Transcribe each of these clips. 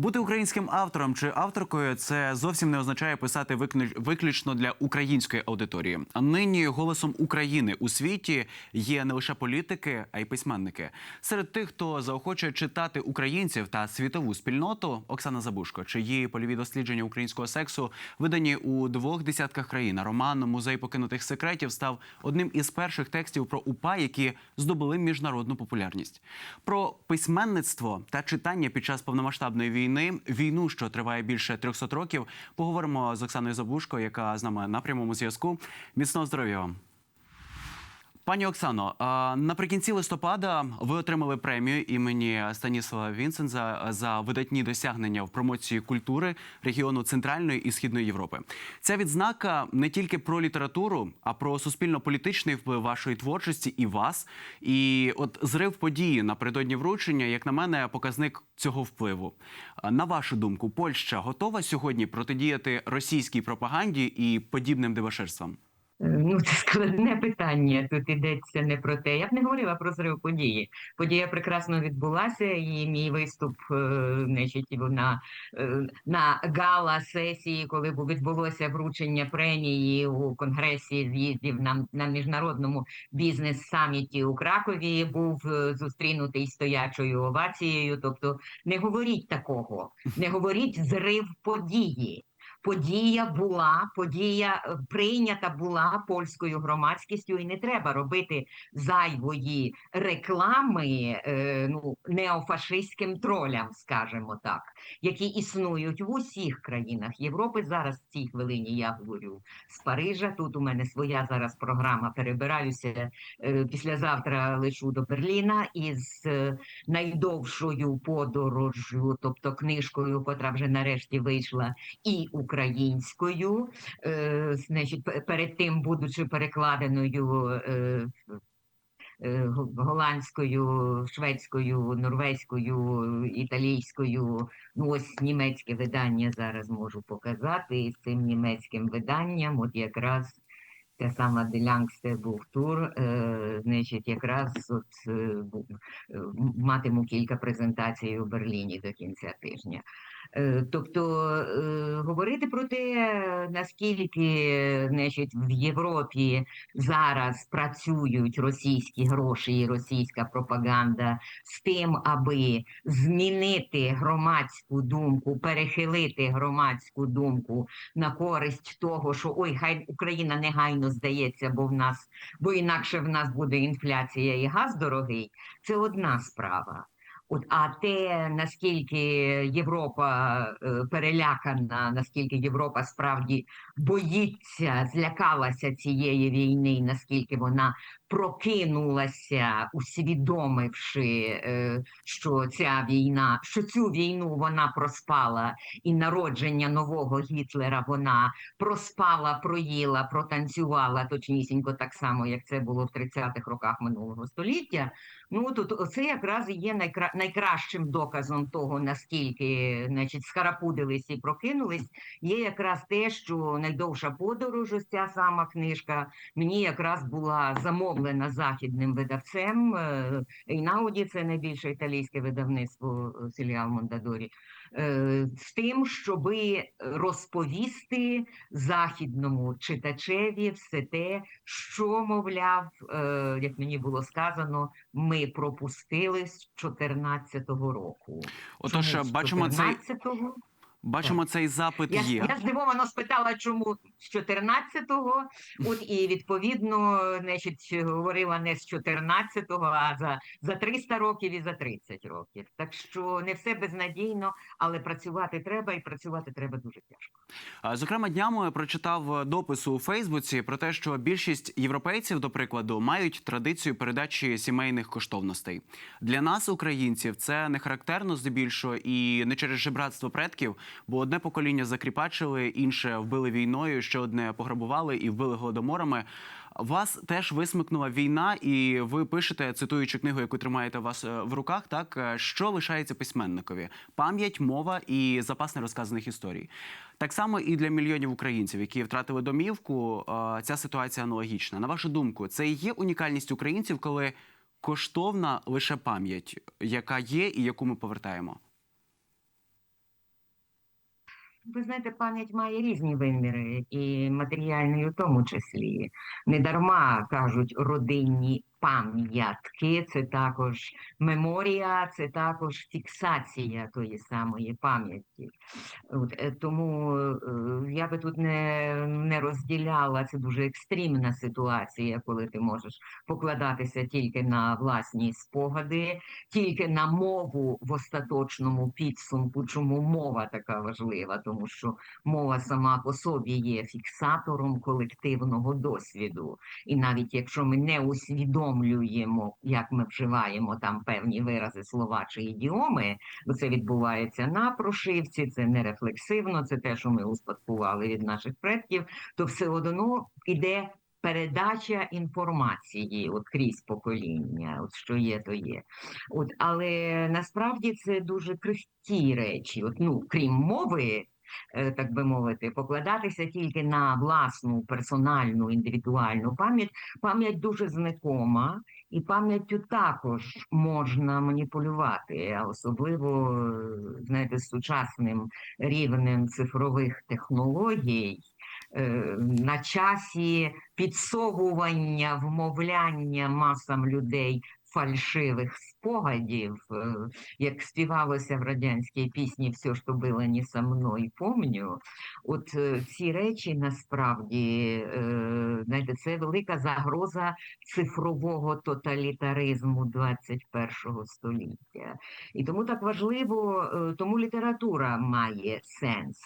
Бути українським автором чи авторкою це зовсім не означає писати виклю- виключно для української аудиторії. А нині голосом України у світі є не лише політики, а й письменники. Серед тих, хто заохочує читати українців та світову спільноту, Оксана Забушко, чиї польові дослідження українського сексу видані у двох десятках країн. Роман Музей покинутих секретів став одним із перших текстів про УПА, які здобули міжнародну популярність. Про письменництво та читання під час повномасштабної війни, війну, що триває більше 300 років, поговоримо з Оксаною Забушко, яка з нами на прямому зв'язку. Міцного здоров'я вам. Пані Оксано, наприкінці листопада ви отримали премію імені Станіслава Вінсенза за видатні досягнення в промоції культури регіону Центральної і Східної Європи. Ця відзнака не тільки про літературу, а про суспільно-політичний вплив вашої творчості і вас. І от зрив події напередодні вручення, як на мене, показник цього впливу. На вашу думку, Польща готова сьогодні протидіяти російській пропаганді і подібним дебаширствам? Ну, це складне питання. Тут йдеться не про те. Я б не говорила про зрив події. Подія прекрасно відбулася, і мій виступ, е, значить, на, е, на гала сесії, коли відбулося вручення премії у конгресі з'їздів на, на міжнародному бізнес-саміті у Кракові, був е, зустрінутий стоячою овацією. Тобто, не говоріть такого, не говоріть зрив події. Подія була, подія е, прийнята була польською громадськістю, і не треба робити зайвої реклами е, ну, неофашистським тролям, скажімо так, які існують в усіх країнах Європи. Зараз в цій хвилині я говорю з Парижа. Тут у мене своя зараз програма. Перебираюся е, післязавтра лечу до Берліна із е, найдовшою подорожжю, тобто книжкою, котра вже нарешті вийшла і українською, е, значить, перед тим, будучи перекладеною е, е, голландською, шведською, норвезькою, італійською. Ну, ось німецьке видання зараз можу показати. І з цим німецьким виданням, от якраз. Те сама Делянксте був тур, е, значить, якраз от е, е, матиму кілька презентацій у Берліні до кінця тижня. Е, Тобто е, говорити про те, наскільки значить, в Європі зараз працюють російські гроші і російська пропаганда з тим, аби змінити громадську думку, перехилити громадську думку на користь того, що ой, хай Україна негайно здається, бо в нас, бо інакше в нас буде інфляція і газ дорогий. Це одна справа. А те, наскільки Європа е, перелякана, наскільки Європа справді боїться, злякалася цієї війни, наскільки вона прокинулася, усвідомивши, е, що ця війна, що цю війну вона проспала, і народження нового Гітлера вона проспала, проїла, протанцювала точнісінько так само, як це було в 30-х роках минулого століття. Ну тут це якраз і є найкра... найкращим доказом того, наскільки значить, скарапудились і прокинулись, є якраз те, що найдовша подорож, ось ця сама книжка, мені якраз була замовлена західним видавцем. Ейнауді, це найбільше італійське видавництво е, філіал Мондадорі, е, з тим, щоби розповісти західному читачеві все те, що, мовляв, е, як мені було сказано, ми пропустили з 14-го року. Отож, бачимо цей 14-го? Бачимо цей запит Я, є. я здивовано спитала, чому з 14-го, от і відповідно, значить, говорила не з 14-го, а за, за 300 років і за 30 років. Так що не все безнадійно, але працювати треба, і працювати треба дуже тяжко. Зокрема, днями прочитав допис у Фейсбуці про те, що більшість європейців, до прикладу, мають традицію передачі сімейних коштовностей. Для нас, українців, це не характерно здебільшого і не через жебратство предків, бо одне покоління закріпачили, інше вбили війною, ще одне пограбували і вбили голодоморами. Вас теж висмикнула війна, і ви пишете, цитуючи книгу, яку тримаєте вас е, в руках, так е, що лишається письменникові: пам'ять, мова і запас нерозказаних історій. Так само і для мільйонів українців, які втратили домівку, е, ця ситуація аналогічна. На вашу думку, це і є унікальність українців, коли коштовна лише пам'ять, яка є і яку ми повертаємо. Ви знаєте, пам'ять має різні виміри, і матеріальний у тому числі. Недарма кажуть родинні пам'ятки, це також меморія, це також фіксація тої самої пам'яті. Е, тому е, я би тут не, не розділяла, це дуже екстремна ситуація, коли ти можеш покладатися тільки на власні спогади, тільки на мову в остаточному підсумку. Чому мова така важлива? Тому що мова сама по собі є фіксатором колективного досвіду. І навіть якщо ми не усвідомлюємо, як ми вживаємо там певні вирази, слова чи ідіоми, бо це відбувається на прошивці, це не рефлексивно, це те, що ми успадкували від наших предків, то все одно іде передача інформації от крізь покоління, от що є, то є. От, але насправді це дуже крихкі речі. От, ну, крім мови, так би мовити, покладатися тільки на власну персональну індивідуальну пам'ять. Пам'ять дуже знакома, і пам'яттю також можна маніпулювати, особливо е, знаєте, сучасним рівнем цифрових технологій. е, На часі підсовування, вмовляння масам людей фальшивих спогадів, е, як співалося в радянській пісні «Все, що було не со мною, помню». От е, ці речі насправді, е, знаєте, це велика загроза цифрового тоталітаризму 21 століття. І тому так важливо, тому література має сенс.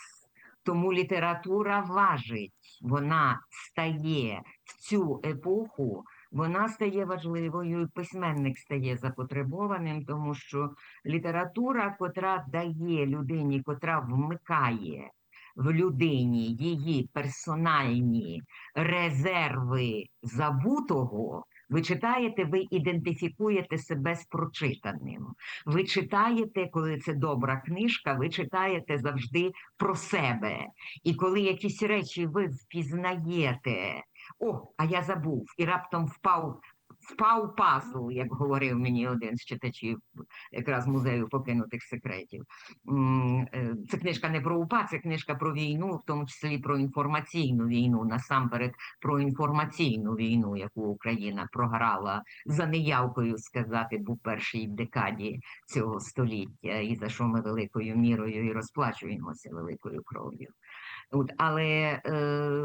Тому література важить, вона стає в цю епоху, вона стає важливою, письменник стає запотребованим, тому що література, котра дає людині, котра вмикає в людині її персональні резерви забутого. Ви читаєте, ви ідентифікуєте себе з прочитаним. Ви читаєте, коли це добра книжка, ви читаєте завжди про себе. І коли якісь речі ви впізнаєте, о, а я забув, і раптом впав. Впав пазл, як говорив мені один з читачів якраз музею покинутих секретів. Е, Це книжка не про УПА, це книжка про війну, в тому числі про інформаційну війну, насамперед про інформаційну війну, яку Україна програла за неявкою сказати у першій декаді цього століття, і за що ми великою мірою і розплачуємося великою кров'ю. От, але е,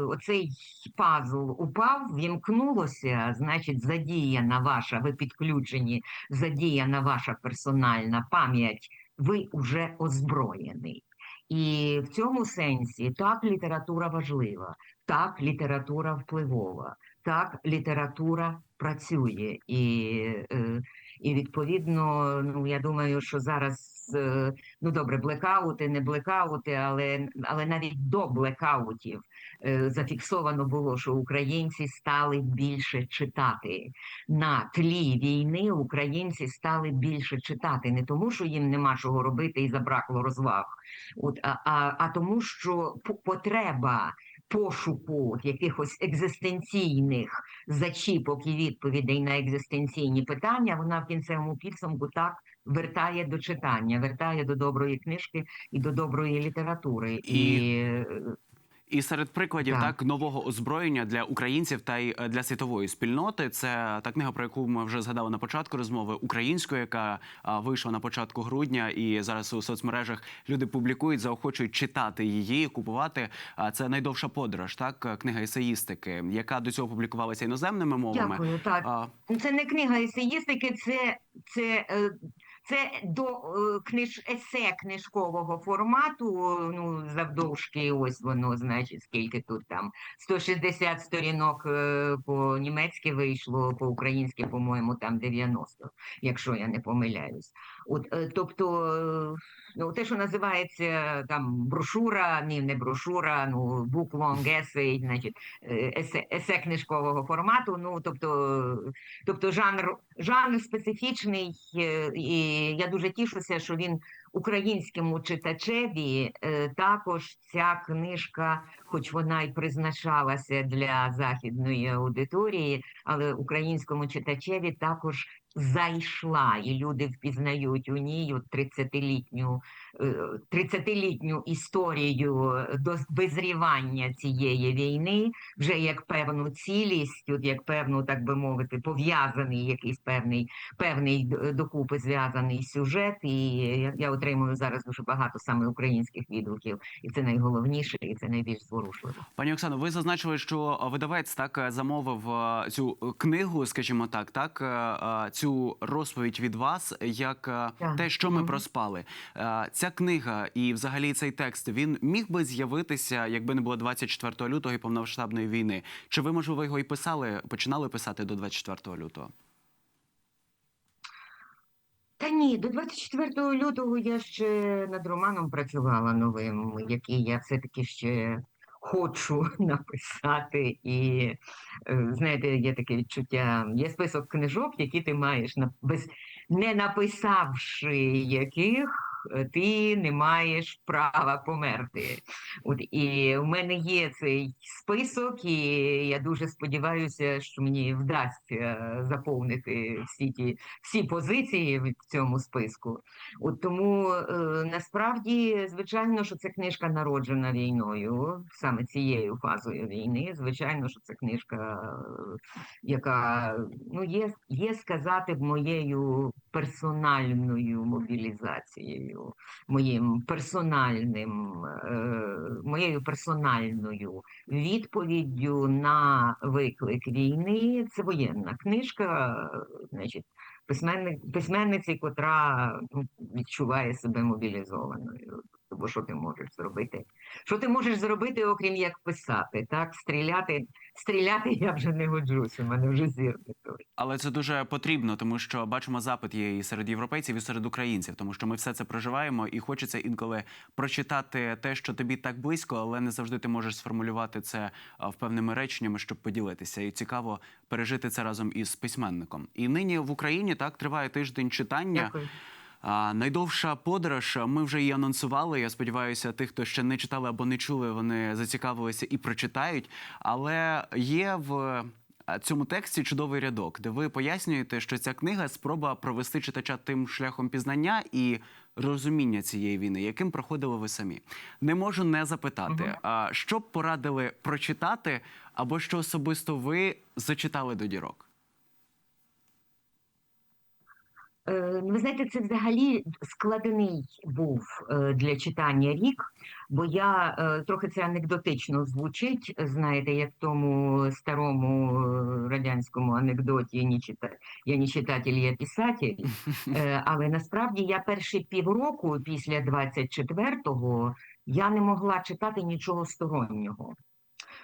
оцей пазл упав, вімкнулося, значить, задіяна ваша, ви підключені, задіяна ваша персональна пам'ять, ви вже озброєний. І в цьому сенсі так література важлива, так література впливова, так література працює. І, е, і відповідно, ну я думаю, що зараз. е, Ну добре, блекаути, не блекаути, але, але навіть до блекаутів е, зафіксовано було, що українці стали більше читати. На тлі війни українці стали більше читати, не тому, що їм нема чого робити і забракло розваг, от, а, а, а тому, що по- потреба пошуку якихось екзистенційних зачіпок і відповідей на екзистенційні питання, вона в кінцевому підсумку так вертає до читання, вертає до доброї книжки і до доброї літератури. І- І, е, І серед прикладів Так. так. нового озброєння для українців та й е, для світової спільноти це та книга, про яку ми вже згадали на початку розмови українською, яка а, вийшла на початку грудня, і зараз у соцмережах люди публікують, заохочують читати її, купувати. А це найдовша подорож, так книга есеїстики, яка до цього публікувалася іноземними мовами. дякую, так. А, Це не книга есеїстики, це, це, е, це до е, книж, есе книжкового формату. Ну, завдовжки, ось воно, значить, скільки тут там 160 сторінок е, по-німецьки вийшло, по-українськи, по-моєму, там 90, якщо я не помиляюсь. От, е, тобто, е, ну, те, що називається там брошура, ні, не брошура, ну, long значить, е, есе, есе книжкового формату, ну, тобто, тобто жанр, жанр специфічний, е, і я дуже тішуся, що він українському читачеві е, також ця книжка, хоч вона й призначалася для західної аудиторії, але українському читачеві також зайшла, і люди впізнають у ній от 30-літню, е, 30-літню історію до визрівання цієї війни, вже як певну цілість, як певну, так би мовити, пов'язаний якийсь певний, певний докупи зв'язаний сюжет. І я, отримую зараз дуже багато саме українських відгуків, і це найголовніше, і це найбільш зворушливо. Пані Оксано, ви зазначили, що видавець так е, замовив е, цю е, книгу, скажімо так, так е, е, цю розповідь від вас, як е, Так. те, що ми Мгм. проспали. Ця книга і взагалі цей текст він міг би з'явитися, якби не було 24 лютого і повномасштабної війни. Чи ви можливо його і писали, починали писати до 24 лютого? Та ні, до 24 лютого я ще над романом працювала новим, який я все-таки ще хочу написати. І е, знаєте, є таке відчуття, є список книжок, які ти маєш без не написавши яких. Е, Ти не маєш права померти. От і в мене є цей список, і я дуже сподіваюся, що мені вдасться заповнити всі ті всі позиції в цьому списку. От тому е, насправді, звичайно, що це книжка народжена війною, саме цією фазою війни. Звичайно, що це книжка, яка ну є, є сказати б моєю персональною мобілізацією, моїм персональним, е, моєю персональною відповіддю на виклик війни. Це воєнна книжка, значить, письменник, письменниці, котра відчуває себе мобілізованою. Бо що ти можеш зробити? Що ти можеш зробити, окрім як писати? Так, стріляти, стріляти я вже не годжусь, у мене вже зір. Але це дуже потрібно, тому що бачимо запит є і серед європейців, і серед українців, тому що ми все це проживаємо, і хочеться інколи прочитати те, що тобі так близько, але не завжди ти можеш сформулювати це в певними реченнями, щоб поділитися. І цікаво пережити це разом із письменником. І нині в Україні так триває тиждень читання. Дякую. А, найдовша подорож. Ми вже її анонсували. Я сподіваюся, тих, хто ще не читали або не чули, вони зацікавилися і прочитають. Але є в е, цьому тексті чудовий рядок, де ви пояснюєте, що ця книга спроба провести читача тим шляхом пізнання і розуміння цієї війни, яким проходили ви самі. Не можу не запитати, а що б порадили прочитати, або що особисто ви зачитали до дірок? Е, Ви знаєте, це взагалі складний був е, для читання рік, бо я е, трохи це анекдотично звучить, знаєте, як в тому старому е, радянському анекдоті «Ні чита- я не читатель, я писатель. Е, Але насправді я перші півроку після 24-го я не могла читати нічого стороннього.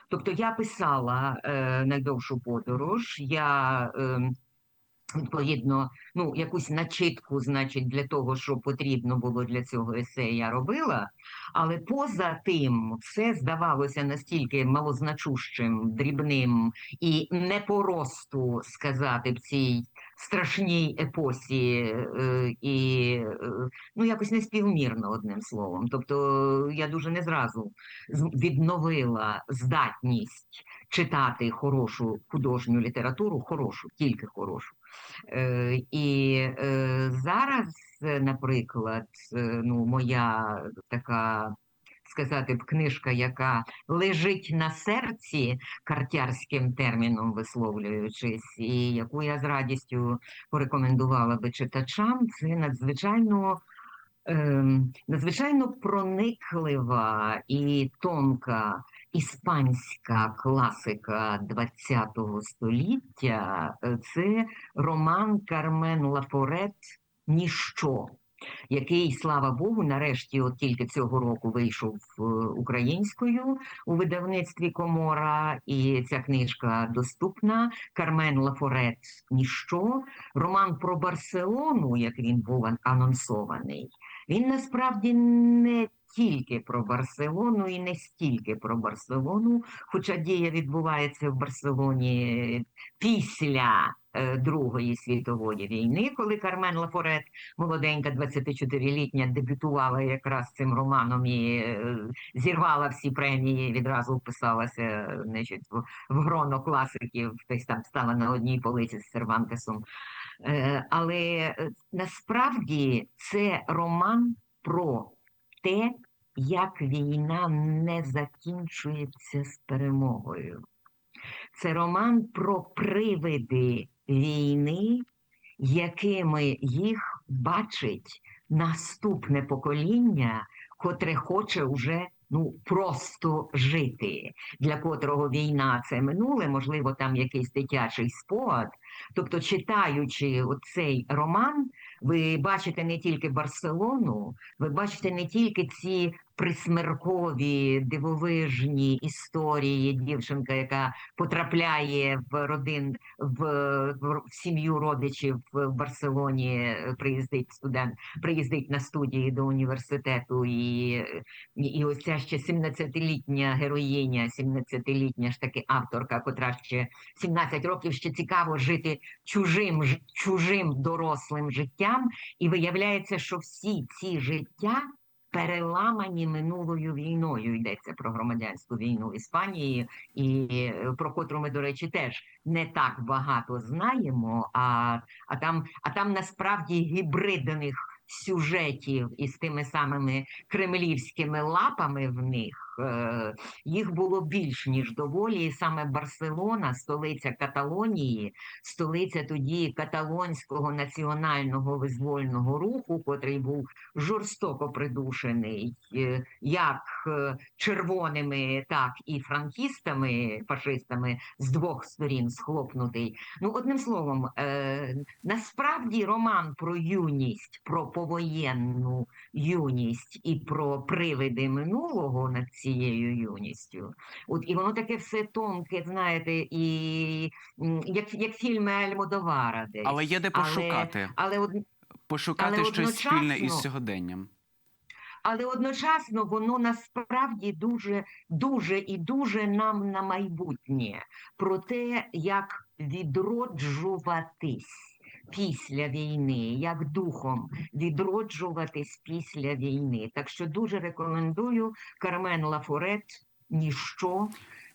Тобто я писала е, найдовшу подорож, я е, відповідно ну, якусь начитку, значить, для того, що потрібно було для цього есе, я робила. Але поза тим, все здавалося настільки малозначущим, дрібним і не по росту сказати в цій страшній епосі, е, і е, ну якось неспівмірно одним словом. Тобто я дуже не зразу відновила здатність читати хорошу художню літературу, хорошу, тільки хорошу. Е, і е, зараз, е, наприклад, ну, моя така. Сказати б, книжка, яка лежить на серці картярським терміном висловлюючись, і яку я з радістю порекомендувала би читачам, це надзвичайно, надзвичайно прониклива і тонка іспанська класика ХХ століття. Е, Це роман Кармен Лафорет Ніщо який, слава Богу, нарешті, от тільки цього року вийшов е, українською у видавництві Комора, і ця книжка доступна. Кармен Лафорет Ніщо. Роман про Барселону, як він був ан- анонсований, він насправді не тільки про Барселону і не стільки про Барселону, хоча дія відбувається в Барселоні після е, Другої світової війни, коли Кармен Лафорет молоденька 24-літня дебютувала якраз цим романом і е, зірвала всі премії, відразу вписалася значить, в, гроно класиків, десь там стала на одній полиці з Сервантесом. Е, Але е, насправді це роман про те, як війна не закінчується з перемогою. Це роман про привиди війни, якими їх бачить наступне покоління, котре хоче уже ну просто жити, для котрого війна це минуле, можливо, там якийсь дитячий спогад. Тобто, читаючи цей роман, ви бачите не тільки Барселону, ви бачите не тільки ці присмеркові дивовижні історії, дівчинка, яка потрапляє в родин в, в, сім'ю родичів в Барселоні, приїздить студент, приїздить на студії до університету, і, і ось ця ще 17-літня героїня, 17-літня ж таки авторка, котра ще 17 років ще цікаво жити чужим чужим дорослим життям, і виявляється, що всі ці життя переламані минулою війною. Йдеться про громадянську війну в Іспанії, і е, про котру ми, до речі, теж не так багато знаємо. А, а там, а там насправді гібридних сюжетів із тими самими кремлівськими лапами в них. Е, Їх було більш ніж доволі, і саме Барселона, столиця Каталонії, столиця тоді каталонського національного визвольного руху, котрий був жорстоко придушений е, як е, червоними, так і франкістами, фашистами з двох сторін схлопнутий. Ну, одним словом, насправді роман про юність, про повоєнну юність і про привиди минулого над цією юністю. От і воно таке все тонке, знаєте, і як, як фільми Альмодовара десь. Але є де пошукати, Але, од- пошукати але щось спільне із сьогоденням. але одночасно воно насправді дуже, дуже і дуже нам на майбутнє про те, як відроджуватись після війни, як духом відроджуватись після війни. Так що дуже рекомендую Кармен Лафорет Ніщо.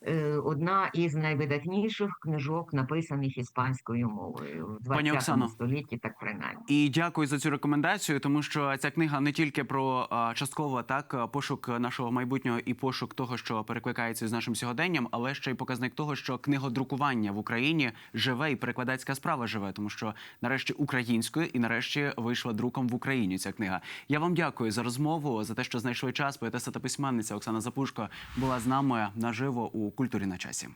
Е, Одна із найвидатніших книжок, написаних іспанською мовою в Пані 20 Оксано, столітті, так принаймні. І дякую за цю рекомендацію, тому що ця книга не тільки про частково так пошук нашого майбутнього і пошук того, що перекликається з нашим сьогоденням, але ще й показник того, що книгодрукування в Україні живе і перекладацька справа живе, тому що нарешті українською і нарешті вийшла друком в Україні ця книга. Я вам дякую за розмову, за те, що знайшли час. Поетеса та письменниця Оксана Запушко була з нами наживо культурі на часі.